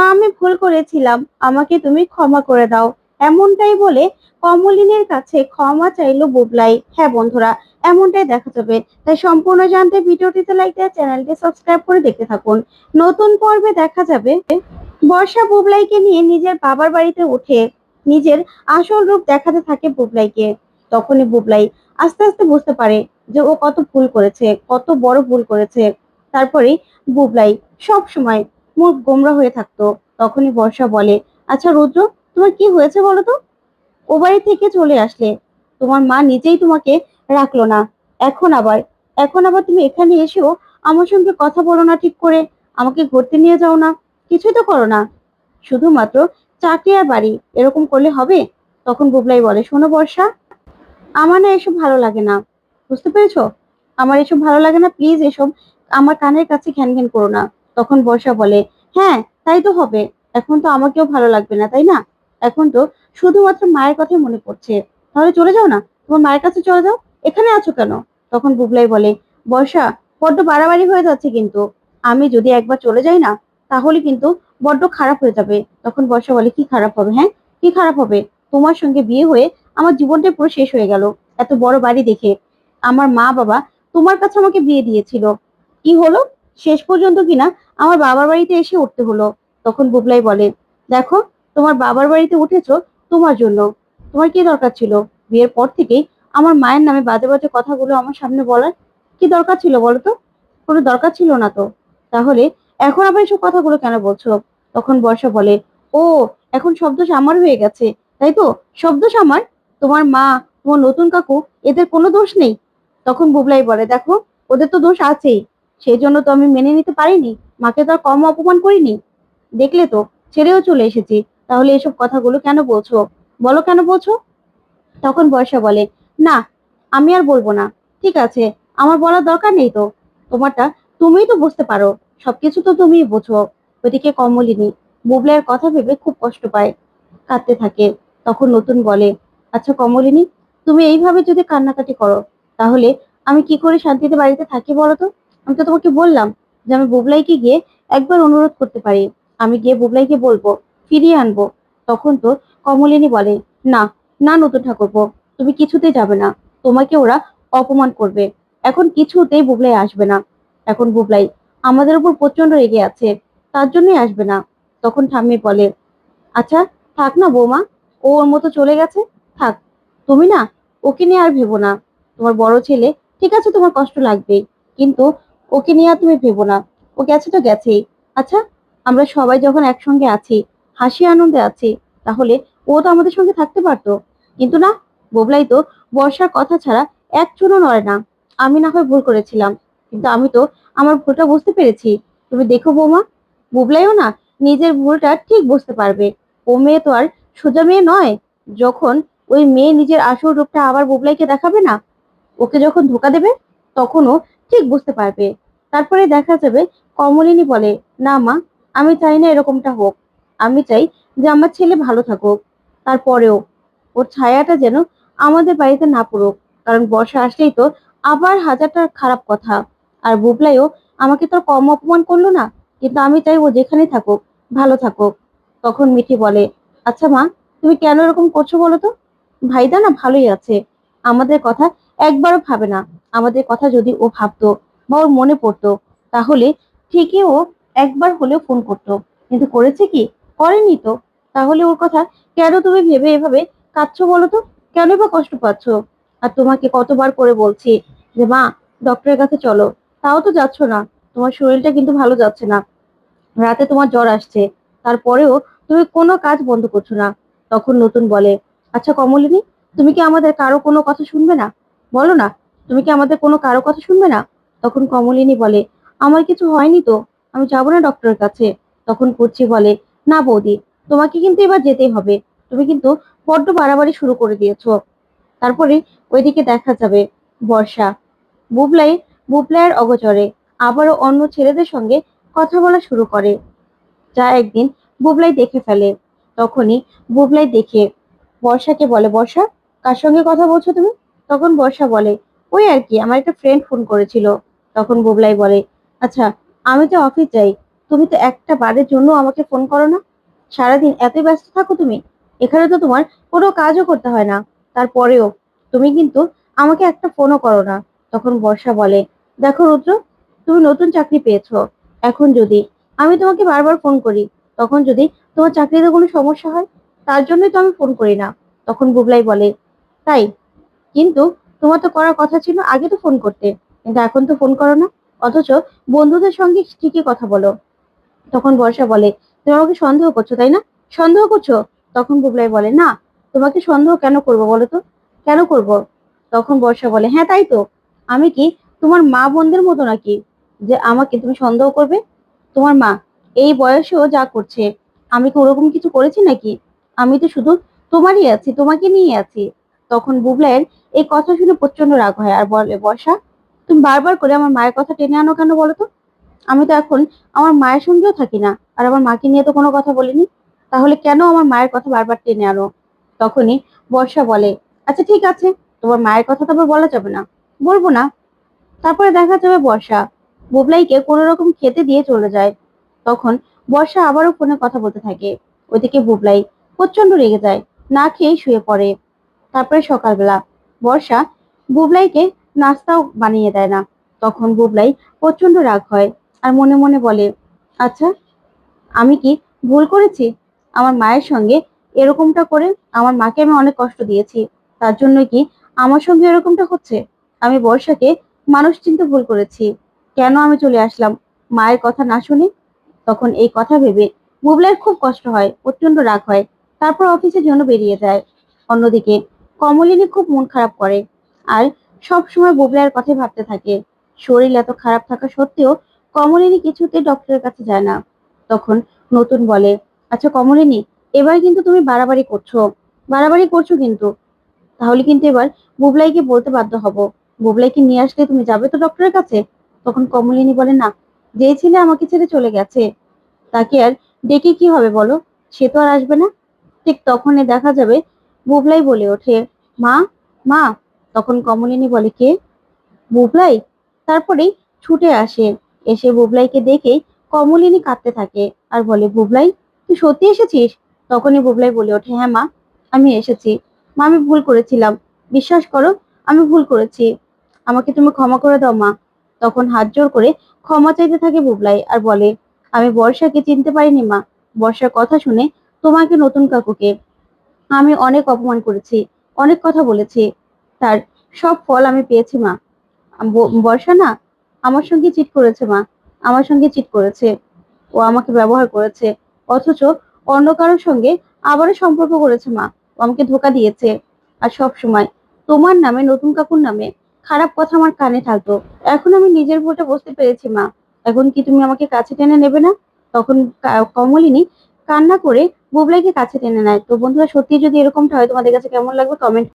মা, আমি ভুল করেছিলাম। আমাকে তুমি ক্ষমা করে দাও। এমনটাই বলে কমলিনের কাছে ক্ষমা চাইলো বুবলাই। হ্যাঁ বন্ধুরা, এমনটাই দেখা যাবে। তাই সম্পূর্ণ জানতে ভিডিওটিতে লাইক দিয়ে চ্যানেলটি সাবস্ক্রাইব করে দেখতে থাকুন। নতুন পর্বে দেখা যাবে বর্ষা বুবলাইকে নিয়ে নিজের বাবার বাড়িতে উঠে নিজের আসল রূপ দেখাতে থাকে বুবলাইকে। তখনই বুবলাই আস্তে আস্তে বুঝতে পারে যে ও কত ভুল করেছে, কত বড় ভুল করেছে। তারপরে বুবলাই সব সময় মুখ গোমরা হয়ে থাকতো। তখনই বর্ষা বলে আচ্ছা রুদ্র, তোমার কি হয়েছে বলো তো? ও বাড়ি থেকে চলে আসলে। তোমার মা নিজেই তোমাকে রাখল না। এখন আবার এখন আবার তুমি এখানে এসেও আমার সঙ্গে কথা বলো না ঠিক করে। আমাকে ঘুরতে নিয়ে যাও না। কিছুই তো করো না। শুধুমাত্র চাকরি আর বাড়ি, এরকম করলে হবে? তখন বুবলাই বলে, শোনো বর্ষা, আমার না এসব ভালো লাগে না। বুঝতে পেরেছ? আমার এসব ভালো লাগে না, প্লিজ এসব আমার কানের কাছে ঘ্যান ঘ্যান করো না। তখন বর্ষা বলে হ্যাঁ তাই তো হবে। এখন তো আমাকেও ভালো লাগবে না, তাই না? এখন তো শুধুমাত্র মায়ের কথাই মনে পড়ছে। তাহলে চলে যাও না? তোমার মায়ের কাছে চলে যাও? এখানে আছো কেন? তখন বুবলাই বলে, বর্ষা, বড্ড বাড়াবাড়ি হয়ে যাচ্ছে কিন্তু। আমি যদি একবার চলে যাই না, তাহলে কিন্তু বড্ড খারাপ হয়ে যাবে। তখন বর্ষা বলে, কি খারাপ হবে হ্যাঁ? কি খারাপ হবে? তোমার সঙ্গে বিয়ে হয়ে আমার জীবনটাই পুরো শেষ হয়ে গেল। এত বড় বাড়ি দেখে। আমার মা বাবা তোমার কাছে আমাকে বিয়ে দিয়েছিল। কি হলো? শেষ পর্যন্ত কিনা আমার বাবার বাড়িতে এসে উঠতে হলো। তখন বুবলাই বলে, দেখো, তোমার বাবার বাড়িতে উঠেছো তোমার জন্য। তোমার কি দরকার ছিল? বিয়ের পর থেকেই আমার মায়ের নামে বাজে বাজে কথাগুলো আমার সামনে বলার কি দরকার ছিল বলো তো? কোনো দরকার ছিল না তো। তাহলে এখন আবার এসব কথাগুলো কেন বলছো? তখন বর্ষা বলে, ও, এখন শব্দ আমার হয়ে গেছে। তাই তো? শব্দ আমার তোমার মা, তোমার নতুন কাকু, এদের কোনো দোষ নেই? তখন বুবলাই বলে, দেখো, ওদের তো দোষ আছেই। সেই জন্য তো আমি মেনে নিতে পারিনি। মাকে তো আর কম অপমান করিনি। দেখলে তো, ছেড়েও চলে এসেছি। তাহলে এসব কথাগুলো কেন বলছো? বলো কেন বলছো? তখন বর্ষা বলে, না, আমি আর বলব না। ঠিক আছে, আমার বলার দরকার নেই তো। তোমারটা তুমিই তো বুঝতে পারো। সবকিছু তো তুমিই বোঝো। ওদিকে কমলিনী বুবলাইয়ের কথা ভেবে খুব কষ্ট পায়। কাঁদতে থাকে। তখন নতুন বলে আচ্ছা কমলিনী, তুমি এইভাবে যদি কান্নাকাটি করো, তাহলে আমি কি করে শান্তিতে বাড়িতে থাকি বলো তো? আমি তো তোমাকে বললাম যে আমি বুবলাইকে গিয়ে একবার অনুরোধ করতে পারি। আমি গিয়ে বুবলাইকে বলব, ফিরিয়ে আনব। তখন তো কমলিনী বলে, না না নতুন ঠাকুরপো, তুমি কিছুতেই যাবে না। তোমাকে ওরা অপমান করবে। এখন কিছুতেই বুবলাই আসবে না। এখন বুবলাই আমাদের উপর প্রচণ্ড রেগে আছে, তার জন্যই আসবে না। তখন ঠাম্মি বলে আচ্ছা থাক না বৌমা, ও ওর মতো চলে গেছে, থাক। তুমি না, ওকে নিয়ে আর ভেবো না। তোমার বড় ছেলে, ঠিক আছে তোমার কষ্ট লাগবেই, কিন্তু ওকে নিয়ে তুমি ভেবো না। ও গেছে তো গেছেই। আচ্ছা আমরা সবাই যখন একসঙ্গে আছি, হাসি আনন্দে আছি, তাহলে ও তো আমাদের সঙ্গে থাকতে পারতো। কিন্তু না, বোবলাই তো বর্ষার কথা ছাড়া এক চুনও নড়ে না। আমি না হয় ভুল করেছিলাম। কিন্তু আমি তো আমার ভুলটা বুঝতে পেরেছি। তুমি দেখো বৌমা, বুবলাইও না নিজের ভুলটা ঠিক বুঝতে পারবে। ও মেয়ে তো আর সোজা মেয়ে নয়। যখন ওই মেয়ে নিজের আসল রূপটা আবার বুবলাইকে দেখাবে না, ওকে যখন ধোকা দেবে, তখনও ঠিক বুঝতে পারবে। তারপরে দেখা যাবে কমলিনী বলে, না মা, আমি চাই না এরকমটা হোক। আমি চাই যে আমার ছেলে ভালো থাকুক। তারপরেও ওর ছায়াটা যেন আমাদের বাড়িতে না পড়ুক। কারণ বর্ষা আসলেই তো আবার হাজারটা খারাপ কথা। আর বুবলাইও আমাকে তো কম অপমান করল না। কিন্তু আমি চাই ও যেখানে থাকুক, ভালো থাকুক। তখন মিঠি বলে আচ্ছা মা, তুমি কেন এরকম করছ বলো তো? ভাইদা না ভালোই আছে। আমাদের কথা একবারও ভাবে না। আমাদের কথা যদি ও ভাবতো বা ওর মনে পড়তো, তাহলে ঠিকই ও একবার হলেও ফোন করতো। কিন্তু করেছে কি? করেনি তো। তাহলে ওর কথা কেন তুমি ভেবে এভাবে কাঁদছো বলো তো? কেন বা কষ্ট পাচ্ছ? আর তোমাকে কতবার করে বলছি যে, মা ডক্টরের কাছে চলো। তাও তো যাচ্ছ না। তোমার শরীরটা কিন্তু ভালো যাচ্ছে না। রাতে তোমার জ্বর আসছে। তারপরেও তুমি কোনো কাজ বন্ধ করছ না। তখন নতুন বলে আচ্ছা কমলিনী, তুমি কি আমাদের কারও কোনো কথা শুনবে না? বলো না, তুমি কি আমাদের কোনো কারও কথা শুনবে না? তখন কমলিনী বলে, আমার কিছু হয়নি তো? আমি যাব না ডক্টরের কাছে? তখন কুচি বলে, না বৌদি, তোমাকে কিন্তু এবার যেতেই হবে। তুমি কিন্তু বড্ড বাড়াবাড়ি শুরু করে দিয়েছ। তারপরে ওইদিকে দেখা যাবে বর্ষা। বুবলাই, বুবলাইয়ের অগচরে আবারও অন্য ছেলেদের সঙ্গে কথা বলা শুরু করে, যা একদিন বুবলাই দেখে ফেলে। তখনই বুবলাই দেখে বর্ষাকে বলে, বর্ষা, কার সঙ্গে কথা বলছো তুমি? তখন বর্ষা বলে, ওই আর কি, আমার একটা ফ্রেন্ড ফোন করেছিল। তখন বুবলাই বলে আচ্ছা আমি তো অফিস যাই, তুমি তো একটা বারের জন্য আমাকে ফোন করো না? সারাদিন এত ব্যস্ত থাকো তুমি, এখানে তো তোমার কোনো কাজও করতে হয় না। তারপরেও তুমি কিন্তু আমাকে একটা ফোনও করো না। তখন বর্ষা বলে, দেখো রুদ্র, তুমি নতুন চাকরি পেয়েছ। এখন যদি আমি তোমাকে বারবার ফোন করি, তখন যদি তোমার চাকরিতে কোনো সমস্যা হয়, তার জন্যই তো আমি ফোন করি না। তখন বুবলাই বলে, তাই, কিন্তু তোমার তো করার কথা ছিল আগে তো ফোন করতে। কিন্তু এখন তো ফোন করো না। অথচ বন্ধুদের সঙ্গে ঠিকই কথা বলো। তখন বর্ষা বলে, তুমি আমাকে সন্দেহ করছ, তাই না? সন্দেহ করছ? তখন বুবলাই বলে, না, তোমাকে সন্দেহ কেন করব বলো তো? কেন করব? তখন বর্ষা বলে হ্যাঁ তাই তো। আমি কি তোমার মা বোনদের মতো নাকি যে আমাকে তুমি সন্দেহ করবে? তোমার মা, এই বয়সেও যা করছে, আমি কি ওরকম কিছু করেছি নাকি? আমি তো শুধু তোমারই আছি, তোমাকে নিয়ে আছি। তখন বুবলাইয়ের এই কথা শুনে প্রচণ্ড রাগ হয় আর বলে, বর্ষা তুমি বারবার করে আমার মায়ের কথা টেনে আনো কেন বলো তো? আমি তো এখন আমার মায়ের সঙ্গেও থাকি না, আর আমার মাকে নিয়ে তো কোনো কথা বলিনি। তাহলে কেন আমার মায়ের কথা বারবার টেনে আনো? তখনই বর্ষা বলে আচ্ছা ঠিক আছে, তোমার মায়ের কথা তো আবার বলা যাবে না। বলব না। তারপরে দেখা যাবে বর্ষা বুবলাইকে কোনো রকম খেতে দিয়ে চলে যায়। তখন বর্ষা আবারও ফোনে কথা বলতে থাকে। ওইদিকে বুবলাই প্রচণ্ড রেগে যায়, না খেয়ে শুয়ে পড়ে। তারপরে সকালবেলা বর্ষা বুবলাইকে নাস্তাও বানিয়ে দেয় না। তখন বুবলাই প্রচণ্ড রাগ হয় আর মনে মনে বলে আচ্ছা আমি কি ভুল করেছি? আমার মায়ের সঙ্গে এরকমটা করে আমার মাকে আমি অনেক কষ্ট দিয়েছি। তার জন্য কি আমার সঙ্গে এরকমটা হচ্ছে? আমি বর্ষাকে মানুষ চিনতে ভুল করেছি। কেন আমি চলে আসলাম? মায়ের কথা না শুনে? তখন এই কথা ভেবে বুবলাইয়ের খুব কষ্ট হয় প্রচণ্ড রাগ হয়। তারপর অফিসের জন্য বেরিয়ে যায়। অন্যদিকে কমলিনী খুব মন খারাপ করে। আর সব সময় বুবলাইয়ের কথাই ভাবতে থাকে। শরীর এত খারাপ থাকা সত্ত্বেও কমলিনী কিছুতে ডক্টরের কাছে যায় না। তখন নতুন বলে আচ্ছা কমলিনী, এবার কিন্তু তুমি বাড়াবাড়ি করছ। বাড়াবাড়ি করছ কিন্তু। তাহলে কিন্তু এবার বুবলাইকে বলতে বাধ্য হব। বুবলাইকে নিয়ে আসলে তুমি যাবে তো ডক্টরের কাছে? তখন কমলিনী বলে, না, যে ছেলে আমাকে ছেড়ে চলে গেছে, তাকে আর ডেকে কি হবে বলো? সে তো আর আসবে না। ঠিক তখনই দেখা যাবে বুবলাই বলে ওঠে, মা মা তখন কমলিনী বলে, কে? বুবলাই? তারপরেই ছুটে আসে। এসে বুবলাইকে দেখেই কমলিনী কাঁদতে থাকে আর বলে, বুবলাই, তুই সত্যি এসেছিস? তখনই বুবলাই বলে ওঠে হ্যাঁ মা, আমি এসেছি। মা, আমি ভুল করেছিলাম। বিশ্বাস করো, আমি ভুল করেছি। আমাকে তুমি ক্ষমা করে দাও মা। তখন হাত জোর করে ক্ষমা চাইতে থাকে বুবলাই আর বলে, আমি বর্ষাকে চিনতে পারিনি মা। বর্ষার কথা শুনে তোমাকে নতুন কাকুকে আমি অনেক অপমান করেছি, অনেক কথা বলেছি। তার সব ফল আমি পেয়েছি, মা। বর্ষা না, আমার সঙ্গে চিট করেছে, মা। আমার সঙ্গে চিট করেছে। ও আমাকে ব্যবহার করেছে। অথচ অন্য কারোর সঙ্গে আবারও সম্পর্ক করেছে, মা। ও আমাকে ধোকা দিয়েছে। আর সব সময় তোমার নামে, নতুন কাকুর নামে খারাপ কথা আমার কানে থাকতো। এখন আমি নিজের ভুলটা বুঝতে পেরেছি, মা। এখন কি তুমি আমাকে কাছে টেনে নেবে না? তখন কমলিনী কান্না করে বুবলাইকে কাছে টেনে নেয়। তো বন্ধুরা সত্যি যদি এরকমটা হয়, তোমাদের কাছে কেমন লাগবে কমেন্ট